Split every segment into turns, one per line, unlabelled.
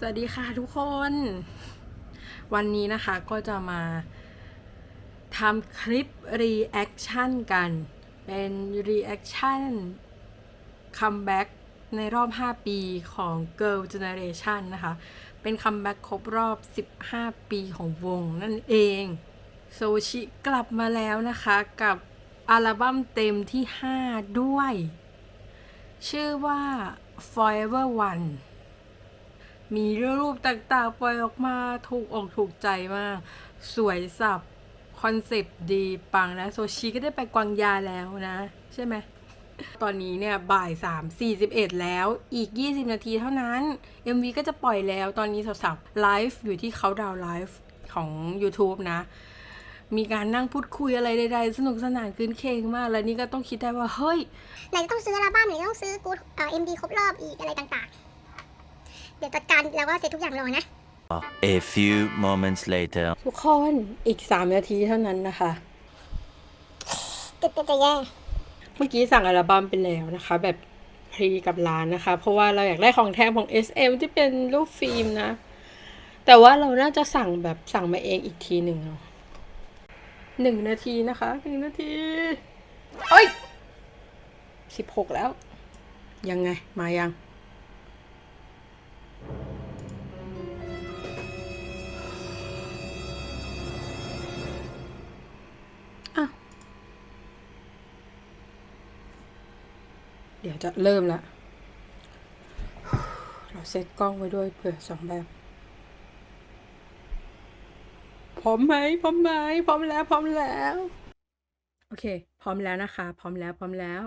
สวัสดีค่ะทุกคน วันนี้นะคะก็จะมาทำคลิปรีแอคชั่นกัน เป็นรีแอคชั่นคัมแบ็กในรอบ 5 ปีของ Girl Generation นะคะ เป็นคัมแบ็กครบรอบ 15 ปีของวงนั่นเอง โซชิกลับมาแล้วนะคะกับอัลบั้มเต็มที่ 5 ด้วย ชื่อว่า Forever One มีรูปต่างๆปล่อยออกมาถูกอกถูกใจมาก สวยสับคอนเซปต์ดีปังนะ โซชิก็ได้ไปกวางยาแล้วนะ ใช่ไหม ตอนนี้เนี่ย บ่าย3 41 แล้วอีก 20 นาทีเท่านั้น MV ก็จะปล่อยแล้วตอนนี้สาวๆไลฟ์อยู่ที่เขาดาวไลฟ์ของ YouTube นะ มีการนั่งพูดคุยอะไรใดๆ สนุกสนานคืนเคงมาก แล้วนี่ก็ต้องคิดได้ว่า เฮ้ย
ไหนจะต้องซื้ออัลบั้มไหนจะต้องซื้อกูเอ่อ็มดีครบรอบอีกอะไรต่างๆ เดี๋ยวจัดการแล้วก็เสร็จทุกอย่างรอนะ
A few moments later.
ทุกคนอีก 3 นาทีเท่านั้นนะคะ
จะจะจะแย่
เมื่อกี้สั่งอัลบั้มไปแล้วนะคะ แบบพรีกับร้านนะคะ เพราะว่าเราอยากได้ของแถมของ SM ที่เป็นรูปฟิล์มนะ แต่ว่าเราน่าจะสั่งแบบสั่งมาเองอีกทีหนึ่งเนาะหนึ่งนาทีนะคะหนึ่งนาทีเอ้ยสิบหกแล้ว ยังไง มายัง ดี๋ยวจะเริ่มละเราเซตกล้องไว้ด้วยเผื่อสองแบบ พร้อมไหมพร้อมไหมพร้อมแล้ว พร้อมแล้ว โอเค พร้อมแล้วนะคะ พร้อมแล้ว พร้อมแล้ว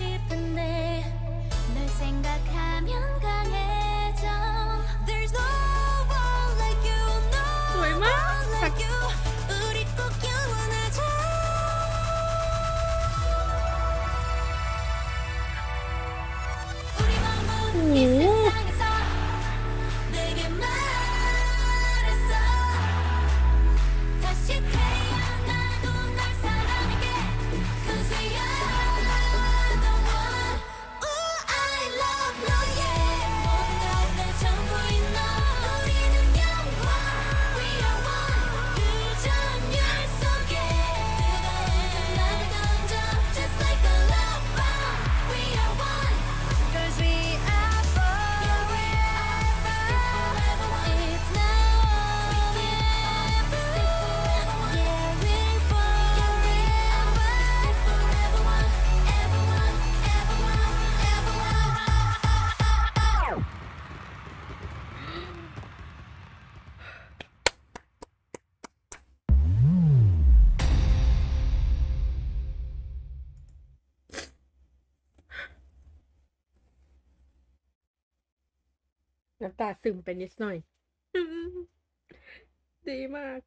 싶은데 널 생각하면 강해
น้ำตาซึมไปนิดหน่อย ดีมาก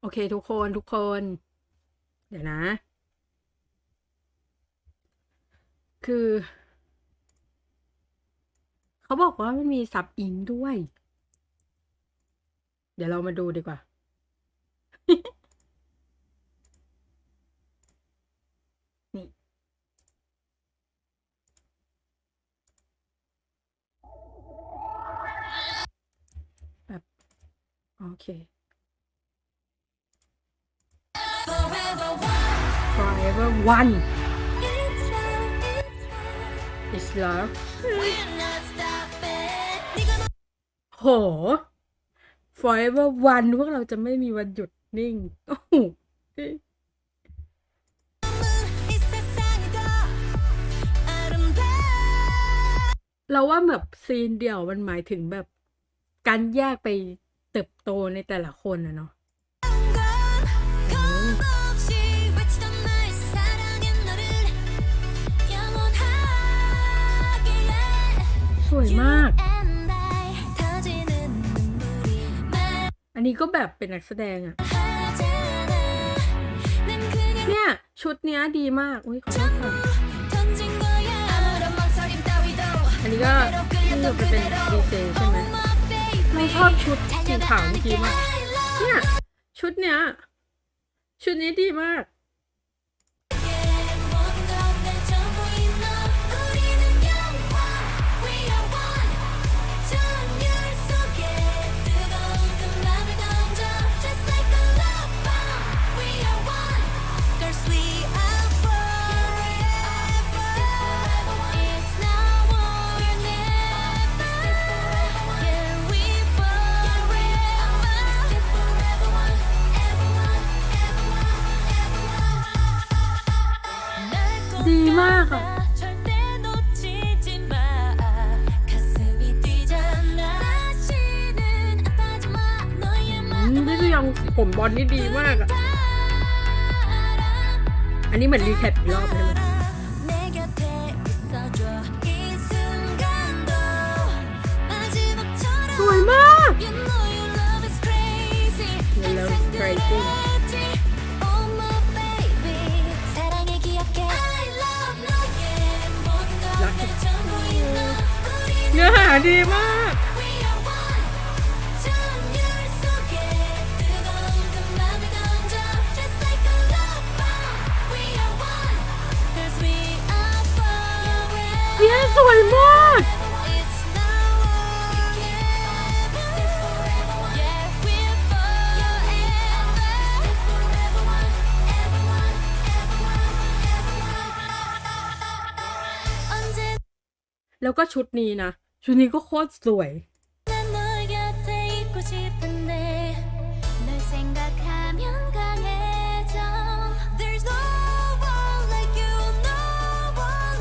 โอเคทุกคนทุกคน เดี๋ยวนะ คือ เขาบอกว่ามันมีซับอิงด้วย เดี๋ยวเรามาดูดีกว่า นี่ แบบ โอ เค
forever one it's love
โห forever one พวกเราจะไม่มีวันหยุดนิ่ง โอ้เราว่าแบบซีนเดียวมันหมายถึงแบบการแยกไป เติบโตในแต่ละคนนะเนาะสวยมาก อันนี้ก็แบบเป็นนักแสดงอะเนี่ย ชุดเนี้ยดีมากอุ้ยขอโทษค่ะอันนี้ก็ขึ้นอยู่กัเป็นดีเจใช่ไหม ไม่ชอบชุดสีขาวเมื่อกี้มากเนี่ยชุดเนี้ย ชุดนี้ดีมาก นี่คือยังผมบอลนี่ดีมากอะ อันนี้เหมือนรีแคปอีกรอบเลยไหมสวยมาก
Cause we are forever
เนี่ยสวยมาก
It's now or never Yeah we're forever Forever one Ever one Ever one Ever one 언제
แล้วก็ชุดนี้นะ ชุดนี้ก็โคตรสวย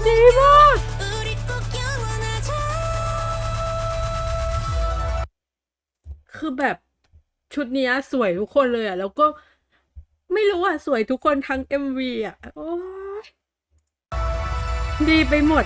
ดีมากคือแบบชุดนี้สวยทุกคนเลยอะ แล้วก็ไม่รู้อะ สวยทุกคนทั้ง MV อะ โอ้ดีไปหมด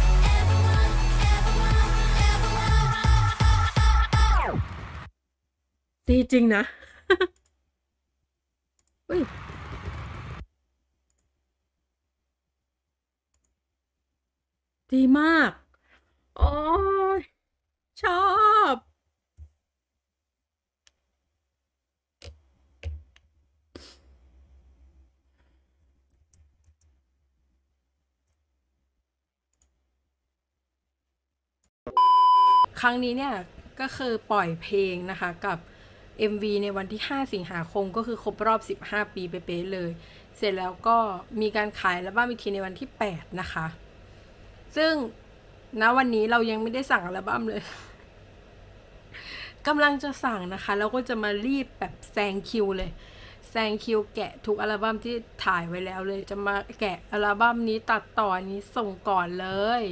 ดีจริงนะอุ้ยดีมาก โอ้ย ชอบ
ครั้งนี้เนี่ย ก็คือปล่อยเพลงนะคะกับ MV ในวันที่ 5 สิงหาคมก็คือครบรอบ 15 ปีเป๊ะเลย เสร็จแล้วก็มีการขายอัลบั้มอีกทีในวันที่ 8 นะคะ ซึ่งณวันนี้เรายังไม่ได้สั่งอัลบั้มเลยกำลังจะสั่งนะคะ แล้วก็จะมารีบแบบแซงคิวเลยแซงคิวแกะทุกอัลบั้มที่ถ่ายไว้แล้วเลย จะมาแกะอัลบั้มนี้ตัดต่อนี้ส่งก่อนเลย